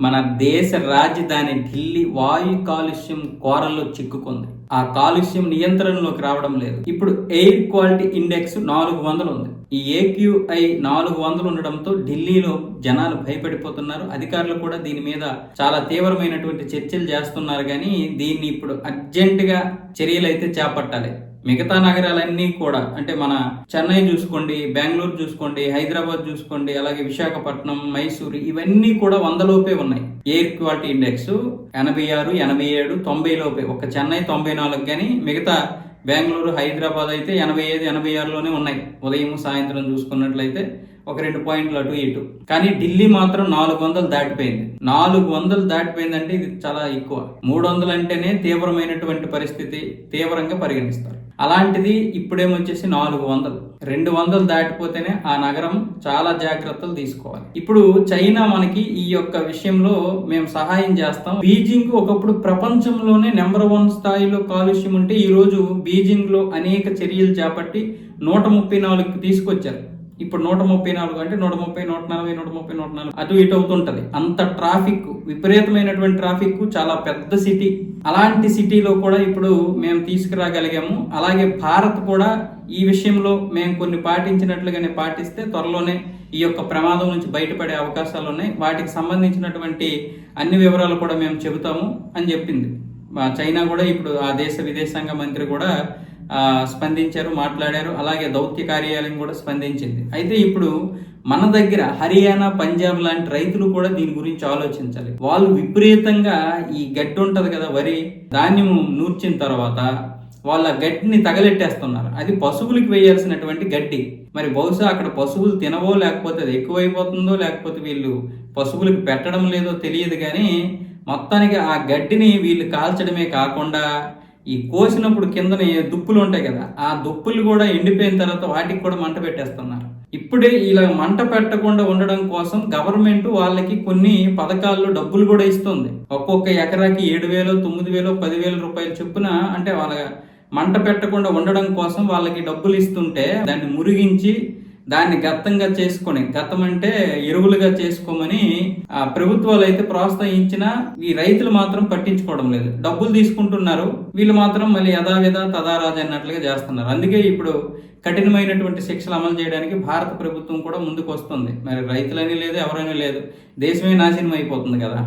మన దేశ రాజధాని ఢిల్లీ వాయు కాలుష్యం కోరల్లో చిక్కుకుంది. ఆ కాలుష్యం నియంత్రణలోకి రావడం లేదు. ఇప్పుడు ఎయిర్ క్వాలిటీ ఇండెక్స్ నాలుగు వందలు ఉంది. ఈ ఏక్యూఐ నాలుగు వందలు ఉండడంతో ఢిల్లీలో జనాలు భయపడిపోతున్నారు. అధికారులు కూడా దీని మీద చాలా తీవ్రమైనటువంటి చర్చలు చేస్తున్నారు కానీ దీన్ని ఇప్పుడు అర్జెంటుగా చర్యలు అయితే చేపట్టాలి. మిగతా నగరాలన్నీ కూడా అంటే మన చెన్నై చూసుకోండి బెంగళూరు చూసుకోండి హైదరాబాద్ చూసుకోండి అలాగే విశాఖపట్నం మైసూరు ఇవన్నీ కూడా వందలోపే ఉన్నాయి. ఎయిర్ క్వాలిటీ ఇండెక్స్ ఎనభై ఆరు ఎనభై ఏడు తొంభై లోపే. ఒక చెన్నై తొంభై నాలుగు కానీ మిగతా బెంగళూరు హైదరాబాద్ అయితే ఎనభై ఐదు ఎనభై ఆరులోనే ఉన్నాయి. ఉదయం సాయంత్రం చూసుకున్నట్లయితే ఒక రెండు పాయింట్లు అటు ఇటు. కానీ ఢిల్లీ మాత్రం నాలుగు వందలు దాటిపోయింది. నాలుగు వందలు దాటిపోయిందంటే ఇది చాలా ఎక్కువ. మూడు వందలు అంటేనే తీవ్రమైనటువంటి పరిస్థితి తీవ్రంగా పరిగణిస్తారు. అలాంటిది ఇప్పుడేమొచ్చేసి నాలుగు వందలు. రెండు వందలు దాటిపోతేనే ఆ నగరం చాలా జాగ్రత్తలు తీసుకోవాలి. ఇప్పుడు చైనా మనకి ఈ యొక్క విషయంలో మేము సహాయం చేస్తాం. బీజింగ్ ఒకప్పుడు ప్రపంచంలోనే నెంబర్ వన్ స్థాయిలో కాలుష్యం ఉంటే ఈరోజు బీజింగ్లో బీజింగ్లో అనేక చర్యలు చేపట్టి నూట ముప్పై నాలుగుకి తీసుకొచ్చారు. ఇప్పుడు నూట ముప్పై నాలుగు అంటే నూట ముప్పై నూట నలభై నూట ముప్పై నూట నలభై అటు ఇటు అవుతుంటది. అంత ట్రాఫిక్ విపరీతమైనటువంటి ట్రాఫిక్ చాలా పెద్ద సిటీ. అలాంటి సిటీలో కూడా ఇప్పుడు మేము తీసుకురాగలిగాము. అలాగే భారత్ కూడా ఈ విషయంలో మేము కొన్ని పాటించినట్లుగానే పాటిస్తే త్వరలోనే ఈ యొక్క ప్రమాదం నుంచి బయటపడే అవకాశాలు ఉన్నాయి. వాటికి సంబంధించినటువంటి అన్ని వివరాలు కూడా మేము చెబుతాము అని చెప్పింది. చైనా కూడా ఇప్పుడు ఆ దేశ విదేశాంగ మంత్రి కూడా స్పందించారు మాట్లాడారు. అలాగే దౌత్య కార్యాలయం కూడా స్పందించింది. అయితే ఇప్పుడు మన దగ్గర హర్యానా పంజాబ్ లాంటి రైతులు కూడా దీని గురించి ఆలోచించాలి. వాళ్ళు విపరీతంగా ఈ గడ్డి ఉంటుంది కదా వరి ధాన్యం నూర్చిన తర్వాత వాళ్ళ గడ్డిని తగలెట్టేస్తున్నారు. అది పశువులకు వేయాల్సినటువంటి గడ్డి. మరి బహుశా అక్కడ పశువులు తినవో లేకపోతే అది ఎక్కువైపోతుందో లేకపోతే వీళ్ళు పశువులకు పెట్టడం లేదో తెలియదు కానీ మొత్తానికి ఆ గడ్డిని వీళ్ళు కాల్చడమే కాకుండా ఈ కోసినప్పుడు కిందన దుప్పులు ఉంటాయి కదా ఆ దుప్పులు కూడా ఎండిపోయిన తర్వాత వాటికి కూడా మంట పెట్టేస్తున్నారు. ఇప్పుడే ఇలా మంట పెట్టకుండా ఉండడం కోసం గవర్నమెంట్ వాళ్ళకి కొన్ని పథకాల్లో డబ్బులు కూడా ఇస్తుంది. ఒక్కొక్క ఎకరాకి ఏడు వేలు తొమ్మిది వేలు పదివేల రూపాయలు చొప్పున అంటే వాళ్ళ మంట పెట్టకుండా ఉండడం కోసం వాళ్ళకి డబ్బులు ఇస్తుంటే దాన్ని మురిగించి దాన్ని గత్తంగా చేసుకొని గతం అంటే ఎరువులుగా చేసుకోమని ఆ ప్రభుత్వాలు అయితే ప్రోత్సహించినా ఈ రైతులు మాత్రం పట్టించుకోవడం లేదు. డబ్బులు తీసుకుంటున్నారు వీళ్ళు మాత్రం మళ్ళీ యథావిధ తదారాజ అన్నట్లుగా చేస్తున్నారు. అందుకే ఇప్పుడు కఠినమైనటువంటి శిక్షలు అమలు చేయడానికి భారత ప్రభుత్వం కూడా ముందుకు వస్తుంది మరి రైతులని లేదు ఎవరైనా లేదు. దేశమే నాశనం అయిపోతుంది కదా.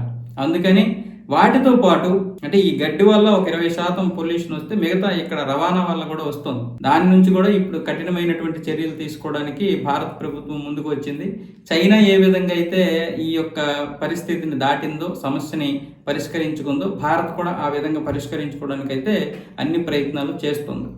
అందుకని వాటితో పాటు అంటే ఈ గడ్డి వల్ల ఒక ఇరవై శాతం పొల్యూషన్ వస్తే మిగతా ఇక్కడ రవాణా వల్ల కూడా వస్తుంది. దాని నుంచి కూడా ఇప్పుడు కఠినమైనటువంటి చర్యలు తీసుకోవడానికి భారత ప్రభుత్వం ముందుకు వచ్చింది. చైనా ఏ విధంగా అయితే ఈ యొక్క పరిస్థితిని దాటిందో సమస్యని పరిష్కరించుకుందో భారత్ కూడా ఆ విధంగా పరిష్కరించుకోవడానికి అయితే అన్ని ప్రయత్నాలు చేస్తుంది.